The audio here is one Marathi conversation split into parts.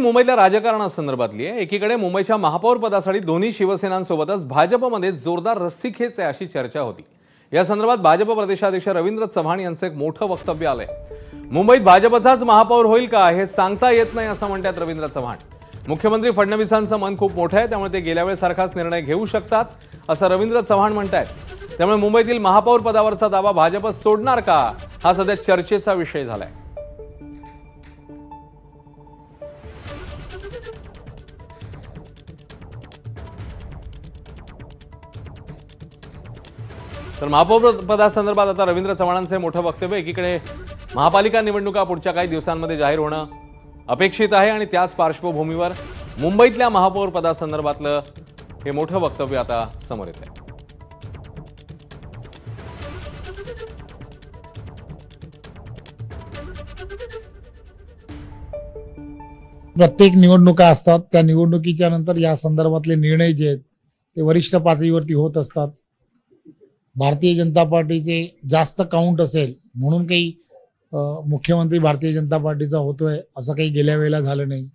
मुंबईतल्या राजकारणासंदर्भातली आहे. एकीकडे मुंबईच्या महापौरपदासाठी दोन्ही शिवसेनांसोबतच भाजपमध्ये जोरदार रस्सीखेच आहे अशी चर्चा होती. या संदर्भात भाजप प्रदेशाध्यक्ष रवींद्र चव्हाण यांचं एक मोठं वक्तव्य आलंय. मुंबईत भाजपचाच महापौर होईल का हे सांगता येत नाही असं म्हणतात रवींद्र चव्हाण. मुख्यमंत्री फडणवीसांचं मन खूप मोठं आहे त्यामुळे ते गेल्या वेळेसारखाच निर्णय घेऊ शकतात असं रवींद्र चव्हाण म्हणतायत. त्यामुळे मुंबईतील महापौर पदावरचा दावा भाजप सोडणार का? हा सध्या चर्चेचा विषय झालाय. तर महापौर पदासंदर्भात आता रवींद्र चव्हाणांचे मोठं वक्तव्य एकीकडे महापालिका निवडणुका पुढच्या काही दिवसांमध्ये जाहीर होणं अपेक्षित आहे आणि त्याच पार्श्वभूमीवर मुंबईतल्या महापौर पदासंदर्भातलं हे मोठं वक्तव्य आता समोर येत आहे प्रत्येक निवडणुका असतात. त्या निवडणुकीच्या नंतर या संदर्भातले निर्णय जे आहेत ते वरिष्ठ पातळीवरती होत असतात. भारतीय जनता पार्टीचे जास्त काउंट असेल म्हणून काही मुख्यमंत्री भारतीय जनता पार्टीचा होतोय असं काही गेल्या वेळेला झालं नाही.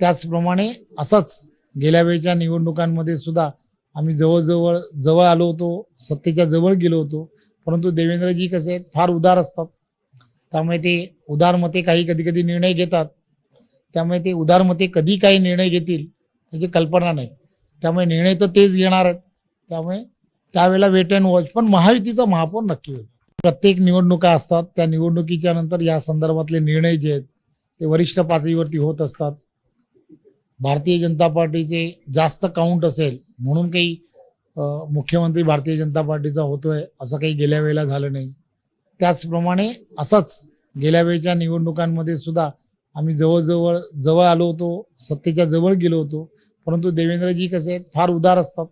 त्याचप्रमाणे असंच गेल्या वेळेच्या निवडणुकांमध्ये सुद्धा आम्ही जवळजवळ जवळ आलो होतो सत्तेच्या जवळ गेलो होतो. परंतु देवेंद्रजी कसे आहेत फार उदार असतात. त्यामुळे ते उदार मते काही कधी कधी निर्णय घेतात. त्यामुळे ते उदारमते कधी काही निर्णय घेतील त्याची कल्पना नाही. त्यामुळे निर्णय तर तेच घेणार आहेत. त्यामुळे त्यावेळेला वेट अँड वॉच. पण महायुतीचा महापौर नक्की होईल. प्रत्येक निवडणुका असतात. त्या निवडणुकीच्या नंतर या संदर्भातले निर्णय जे आहेत ते वरिष्ठ पातळीवरती होत असतात. भारतीय जनता पार्टीचे जास्त काउंट असेल म्हणून काही मुख्यमंत्री भारतीय जनता पार्टीचा होतोय असं काही गेल्या वेळेला झालं नाही. त्याचप्रमाणे असंच गेल्या वेळेच्या निवडणुकांमध्ये सुद्धा आम्ही जवळजवळ जवळ आलो होतो सत्तेच्या जवळ गेलो होतो. परंतु देवेंद्रजी कसे आहेत फार उदार असतात.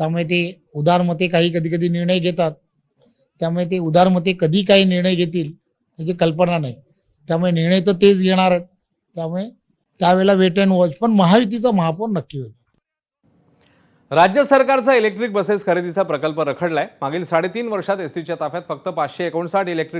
त्यामुळे ते उदार मते काही कधी कधी निर्णय घेतात. त्यामुळे ते उदार मते कधी काही निर्णय घेतील त्याची कल्पना नाही. त्यामुळे निर्णय तर तेच घेणार आहेत त्यामुळे त्यावेळेला वेट अँड वॉच पण महायुतीचा महापौर नक्की होईल. राज्य सरकारचा इलेक्ट्रिक बसेस खरेदीचा प्रकल्प रखडलाय. मागील साडेतीन वर्षात एसटीच्या ताफ्यात फक्त पाचशे एकोणसाठ इलेक्ट्रिक